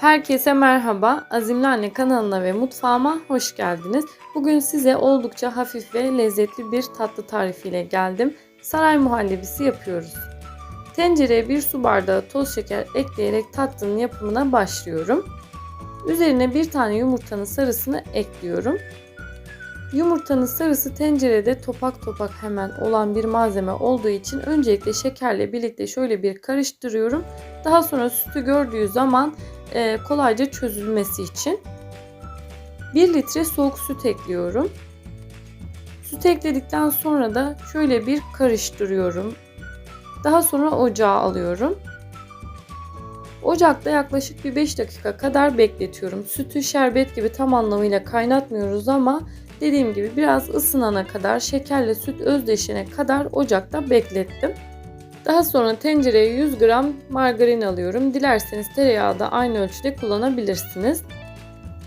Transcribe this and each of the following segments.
Herkese merhaba. Azimli Anne kanalına ve mutfağıma hoş geldiniz. Bugün size oldukça hafif ve lezzetli bir tatlı tarifiyle geldim. Saray muhallebisi yapıyoruz. Tencereye bir su bardağı toz şeker ekleyerek tatlının yapımına başlıyorum. Üzerine bir tane yumurtanın sarısını ekliyorum. Yumurtanın sarısı tencerede topak topak hemen olan bir malzeme olduğu için öncelikle şekerle birlikte şöyle bir karıştırıyorum. Daha sonra sütü gördüğü zaman kolayca çözülmesi için 1 litre soğuk süt ekliyorum. Süt ekledikten sonra da şöyle bir karıştırıyorum. Daha sonra ocağa alıyorum. Ocakta yaklaşık bir 5 dakika kadar bekletiyorum. Sütü şerbet gibi tam anlamıyla kaynatmıyoruz ama dediğim gibi biraz ısınana kadar şekerle süt özdeşene kadar ocakta beklettim. Daha sonra tencereye 100 gram margarin alıyorum. Dilerseniz tereyağı da aynı ölçüde kullanabilirsiniz.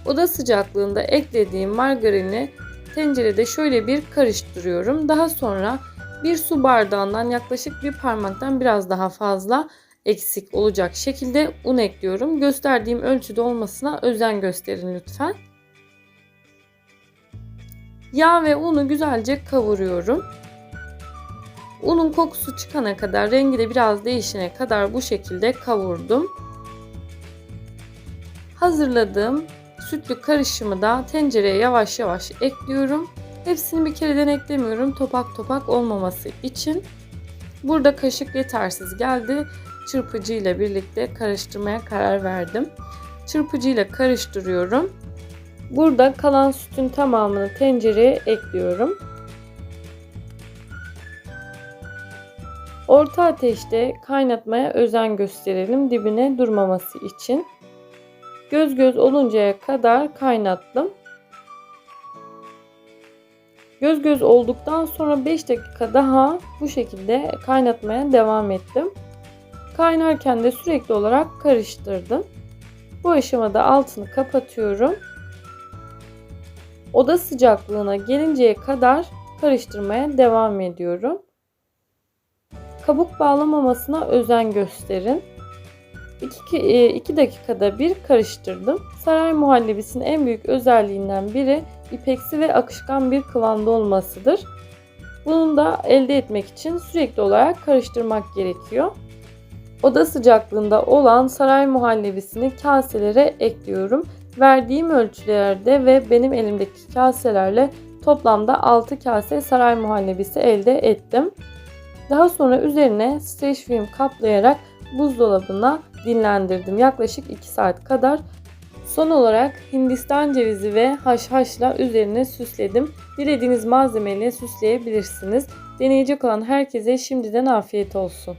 Oda sıcaklığında eklediğim margarini tencerede şöyle bir karıştırıyorum. Daha sonra bir su bardağından yaklaşık bir parmaktan biraz daha fazla eksik olacak şekilde un ekliyorum. Gösterdiğim ölçüde olmasına özen gösterin lütfen. Yağ ve unu güzelce kavuruyorum. Unun kokusu çıkana kadar, rengi de biraz değişene kadar bu şekilde kavurdum. Hazırladığım sütlü karışımı da tencereye yavaş yavaş ekliyorum. Hepsini bir kereden eklemiyorum topak topak olmaması için. Burada kaşık yetersiz geldi. Çırpıcı ile birlikte karıştırmaya karar verdim. Çırpıcı ile karıştırıyorum. Burada kalan sütün tamamını tencereye ekliyorum. Orta ateşte kaynatmaya özen gösterelim dibine durmaması için. Göz göz oluncaya kadar kaynattım. Göz göz olduktan sonra 5 dakika daha bu şekilde kaynatmaya devam ettim. Kaynarken de sürekli olarak karıştırdım. Bu aşamada altını kapatıyorum. Oda sıcaklığına gelinceye kadar karıştırmaya devam ediyorum. Kabuk bağlamamasına özen gösterin. 2 dakikada bir karıştırdım. Saray muhallebisinin en büyük özelliğinden biri ipeksi ve akışkan bir kıvamda olmasıdır. Bunu da elde etmek için sürekli olarak karıştırmak gerekiyor. Oda sıcaklığında olan saray muhallebisini kaselere ekliyorum. Verdiğim ölçülerde ve benim elimdeki kaselerle toplamda 6 kase saray muhallebisi elde ettim. Daha sonra üzerine streç film kaplayarak buzdolabına dinlendirdim. Yaklaşık 2 saat kadar. Son olarak Hindistan cevizi ve haşhaşla üzerine süsledim. Dilediğiniz malzemeyle süsleyebilirsiniz. Deneyecek olan herkese şimdiden afiyet olsun.